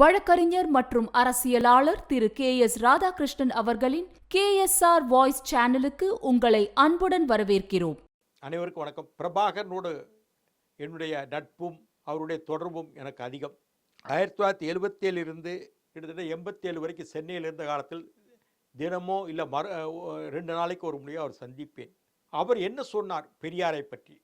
வழக்கறிஞர் மற்றும் அரசியலாளர் திரு கே எஸ் ராதாகிருஷ்ணன் அவர்களின் கே எஸ் ஆர் வாய்ஸ் சேனலுக்கு உங்களை அன்புடன் வரவேற்கிறோம். அனைவருக்கும் வணக்கம். பிரபாகரனோடு என்னுடைய நட்பும் அவருடைய தொடர்பும் எனக்கு அதிகம். ஆயிரத்தி தொள்ளாயிரத்தி எழுபத்தேழிலிருந்து கிட்டத்தட்ட எண்பத்தேழு வரைக்கும் சென்னையில் இருந்த காலத்தில் தினமோ இல்லை மறு ரெண்டு நாளைக்கு ஒரு முறையோ அவர் சந்திப்பேன். அவர் என்ன சொன்னார்? பெரியாரை பற்றி.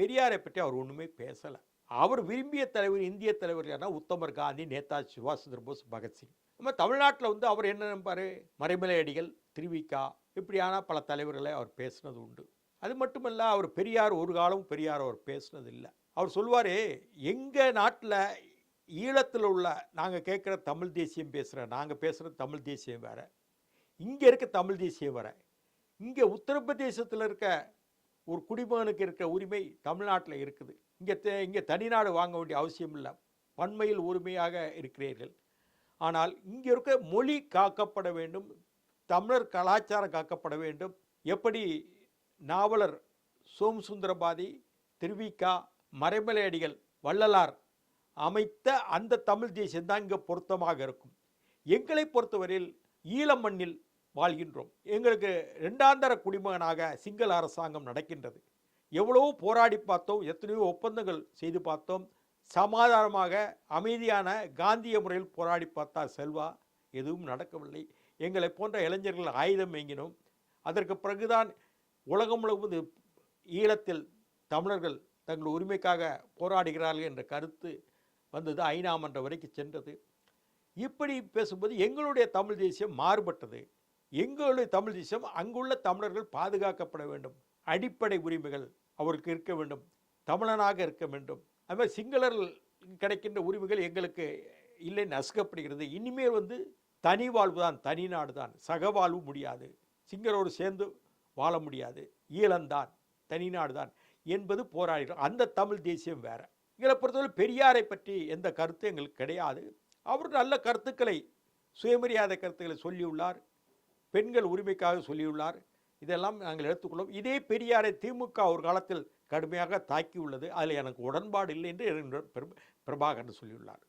பெரியாரை பற்றி அவர் ஒன்றுமே பேசலை. அவர் விரும்பிய தலைவர் இந்திய தலைவர் யாருன்னா உத்தமர் காந்தி நேதாஜி சுபாஷ் சந்திர போஸ் பகத்சிங் நம்ம தமிழ்நாட்டில் வந்து அவர் என்ன நினைப்பாரு? மறைமலை அடிகள் திருவிக்கா இப்படியான பல தலைவர்களை அவர் பேசினது உண்டு. அது மட்டுமல்ல அவர் பெரியார் ஒரு காலம் பெரியார் அவர் பேசினது இல்லை அவர் சொல்வார் எங்கள் நாட்டில் ஈழத்தில் உள்ள நாங்கள் கேட்குற தமிழ் தேசியம் பேசுகிற நாங்கள் பேசுகிற தமிழ் தேசியம் வேற. இங்கே இருக்க தமிழ் தேசியம் வேற. இங்கே உத்தரப்பிரதேசத்தில் இருக்க ஒரு குடிமகனுக்கு இருக்க உரிமை தமிழ்நாட்டில் இருக்குது. இங்கே இங்கே தனிநாடு வாங்க வேண்டிய அவசியம் இல்லை. பன்மையில் உரிமையாக இருக்கிறீர்கள். ஆனால் இங்கே இருக்க மொழி காக்கப்பட வேண்டும் தமிழர் கலாச்சாரம் காக்கப்பட வேண்டும். எப்படி நாவலர் சோமசுந்தரபாதி திருவிக்கா மறைமலையடிகள் வள்ளலார் அமைத்த அந்த தமிழ் தேசியம்தான் இங்கே பொருத்தமாக இருக்கும். எங்களை பொறுத்தவரையில் ஈழம் மண்ணில் வாழ்கின்றோம். எங்களுக்கு ரெண்டாந்தர குடிமகனாக சிங்கள அரசாங்கம் நடக்கின்றது. எவ்வளவோ போராடி பார்த்தோம் எத்தனையோ ஒப்பந்தங்கள் செய்து பார்த்தோம். சமாதானமாக அமைதியான காந்திய முறையில் போராடி பார்த்தார் செல்வா. எதுவும் நடக்கவில்லை. எங்களை போன்ற இளைஞர்கள் ஆயுதம் ஏங்கினோம். அதற்கு பிறகுதான் உலகம் முழுவதும் ஈழத்தில் தமிழர்கள் தங்கள் உரிமைக்காக போராடுகிறார்கள் என்ற கருத்து வந்தது ஐநா மன்றம் வரைக்கும் சென்றது. இப்படி பேசும்போது எங்களுடைய தமிழ் தேசியம் மாறுபட்டது. எங்களுடைய தமிழ் தேசியம் அங்குள்ள தமிழர்கள் பாதுகாக்கப்பட வேண்டும். அடிப்படை உரிமைகள் அவருக்கு இருக்க வேண்டும். தமிழனாக இருக்க வேண்டும். அதுமாதிரி சிங்களர் கிடைக்கின்ற உரிமைகள் எங்களுக்கு இல்லை நசுக்கப்படுகிறது இனிமேல் வந்து தனி வாழ்வு தான் தனி நாடு தான். சகவாழ்வு முடியாது. சிங்களரோடு சேர்ந்து வாழ முடியாது. ஈழந்தான் தனி நாடு தான் என்பது போராடுகிறோம் அந்த தமிழ் தேசியம் வேறு. எங்களை பொறுத்தவரை பெரியாரை பற்றி எந்த கருத்தும் எங்களுக்கு கிடையாது. அவர் நல்ல கருத்துக்களை சுயமரியாதை கருத்துக்களை சொல்லியுள்ளார். பெண்கள் உரிமைக்காக சொல்லியுள்ளார். இதெல்லாம் நாங்கள் எடுத்துக்கொள்வோம். இதே பெரியாரை திமுக ஒரு காலத்தில் கடுமையாக தாக்கியுள்ளது. அதில் எனக்கு உடன்பாடு இல்லை என்று பிரபாகரன் சொல்லியுள்ளார்.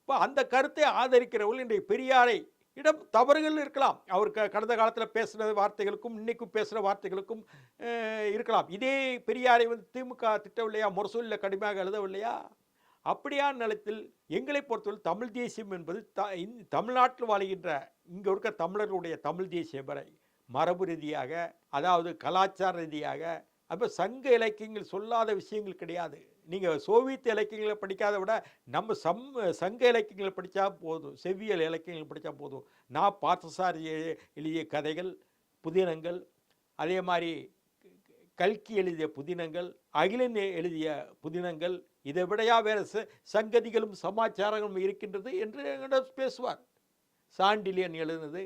இப்போ அந்த கருத்தை ஆதரிக்கிறவர்கள் இன்றைய பெரியாரை இடம் தவறுகள் இருக்கலாம். அவர் க கடந்த காலத்தில் பேசுகிற வார்த்தைகளுக்கும் இன்றைக்கும் பேசுகிற வார்த்தைகளுக்கும் இருக்கலாம். இதே பெரியாரை வந்து திமுக திட்டவில்லையா? முரசூலில் கடுமையாக எழுதவில்லையா? அப்படியான நிலத்தில் எங்களை பொறுத்தவரை தமிழ் தேசியம் என்பது த இந் தமிழ்நாட்டில் வாழ்கின்ற இங்கே இருக்க தமிழர்களுடைய தமிழ் தேசிய வரை மரபு ரீதியாக அதாவது கலாச்சார ரீதியாக அப்போ சங்க இலக்கியங்கள் சொல்லாத விஷயங்கள் கிடையாது. நீங்கள் சோவியத் இலக்கியங்களை படிக்காத விட நம்ம சம் சங்க இலக்கியங்களை படித்தா போதும் செவ்வியல் இலக்கியங்கள் படித்தா போதும். நான் பார்த்தசாரி எழுதிய கதைகள் புதினங்கள் அதே மாதிரி கல்கி எழுதிய புதினங்கள் அகிலன் எழுதிய புதினங்கள் இதை விடையா வேறு ச- சங்கதிகளும் சமாச்சாரங்களும் இருக்கின்றது என்று எங்களிடம் பேசுவார். சாண்டிலியன் எழுதினது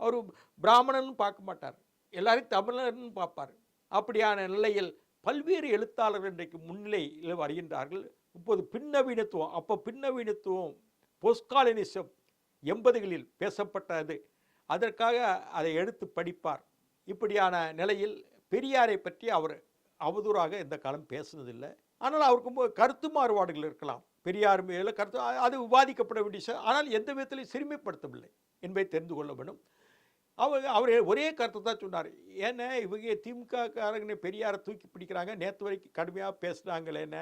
அவர் பிராமணன் பார்க்க மாட்டார். எல்லாரையும் தமிழர்னு பார்ப்பார். அப்படியான நிலையில் பல்வேறு எழுத்தாளர்கள் இன்றைக்கு முன்னிலையில் வருகின்றார்கள். இப்போது பின்னவீனத்துவம் அப்போ பின்னவீனத்துவம் போஸ்காலினிசம் எண்பதுகளில் பேசப்பட்டது. அதற்காக அதை எடுத்து படிப்பார். இப்படியான நிலையில் பெரியாரை பற்றி அவர் அவதூறாக எந்த காலம் பேசுனதில்லை. ஆனால் அவருக்கு மு- கருத்து மாறுபாடுகள் இருக்கலாம். பெரியார் மேலே கருத்து அது விவாதிக்கப்பட வேண்டிய ஆனால் எந்த விதத்திலையும் சிறுமைப்படுத்தவில்லை என்பதை தெரிந்து கொள்ள வேண்டும். அவர் அவர் ஒரே கருத்தை தான் சொன்னார். ஏன்னா இவங்க திமுக பெரியாரை தூக்கி பிடிக்கிறாங்க. நேற்று வரைக்கும் கடுமையாக பேசுகிறாங்களே என்ன?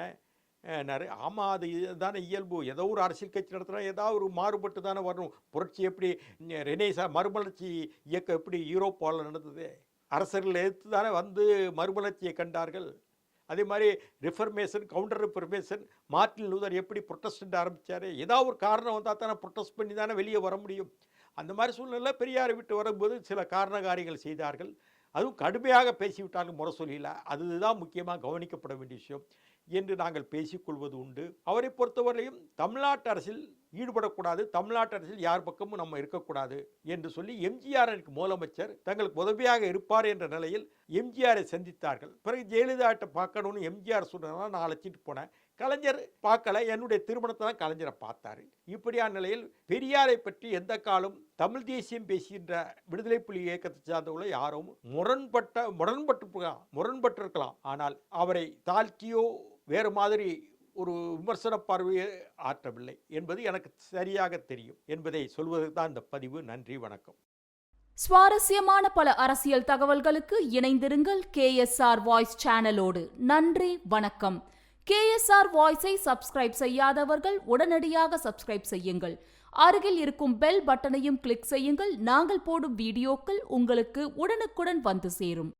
நிறைய ஆமாம் அது தானே இயல்பு. ஏதோ ஒரு அரசியல் கட்சி நடத்தினா ஏதாவது ஒரு மாறுபட்டு தானே வரணும். புரட்சி எப்படி ரெனேசா மறுமலர்ச்சி இயக்கம் எப்படி யூரோப்பாவில் நடந்தது? அரசர்கள் எதிர்த்து தானே வந்து மறுமலர்ச்சியை கண்டார்கள். அதே மாதிரி reformation counter reformation Martin Luther எப்படி ப்ரொட்டஸ்டன்ட் ஆரம்பித்தார் ஏதாவது ஒரு காரணம் வந்தால் தானே ப்ரொட்டஸ்ட் பண்ணி தானே வெளியே வர முடியும். அந்த மாதிரி சூழ்நிலை பெரியாரை விட்டு வரும்போது சில காரணகாரிகள் செய்தார்கள். அதுவும் கடுமையாக பேசிவிட்டாலும் முறை சொல்லல. அதுதான் முக்கியமாக கவனிக்கப்பட வேண்டிய விஷயம் என்று நாங்கள் பேசிக்கொள்வது உண்டு. அவரை பொறுத்தவரையும் தமிழ்நாட்டு அரசில் ஈடுபடக்கூடாது. தமிழ்நாட்டு அரசில் யார் பக்கமும் நம்ம இருக்கக்கூடாது என்று சொல்லி எம்ஜிஆர் முதலமைச்சர் தங்களுக்கு உதவியாக இருப்பார் என்ற நிலையில் எம்ஜிஆரை சந்தித்தார்கள். பிறகு ஜெயலலிதாட்ட பார்க்கணும்னு எம்ஜிஆர் சொன்னதுனால நான் அழைச்சிட்டு போனேன். கலைஞர் பார்க்கல. என்னுடைய திருமணத்தை தான் கலைஞரை பார்த்தாரு. இப்படியான நிலையில் பெரியாரை பற்றி எந்த காலம் தமிழ் தேசியம் பேசுகின்ற விடுதலை புலி இயக்கத்தை சார்ந்தவர்களை யாரும் முரண்பட்ட முரண்பட்டு முரண்பட்டிருக்கலாம். ஆனால் அவரை தாழ்த்தியோ வேறு மாதிரி ஒரு விமர்சன பார்வையை ஆற்றவில்லை என்பது எனக்கு சரியாக தெரியும் என்பதை சொல்வதற்கு தான் இந்த பதிவு. நன்றி வணக்கம். சுவாரஸ்யமான பல அரசியல் தகவல்களுக்கு இணைந்திருங்கள் கேஎஸ்ஆர் வாய்ஸ் சேனலோடு. நன்றி வணக்கம். கேஎஸ்ஆர் வாய்ஸை சப்ஸ்கிரைப் செய்யாதவர்கள் உடனடியாக சப்ஸ்கிரைப் செய்யுங்கள். அருகில் இருக்கும் பெல் பட்டனையும் கிளிக் செய்யுங்கள். நாங்கள் போடும் வீடியோக்கள் உங்களுக்கு உடனுக்குடன் வந்து சேரும்.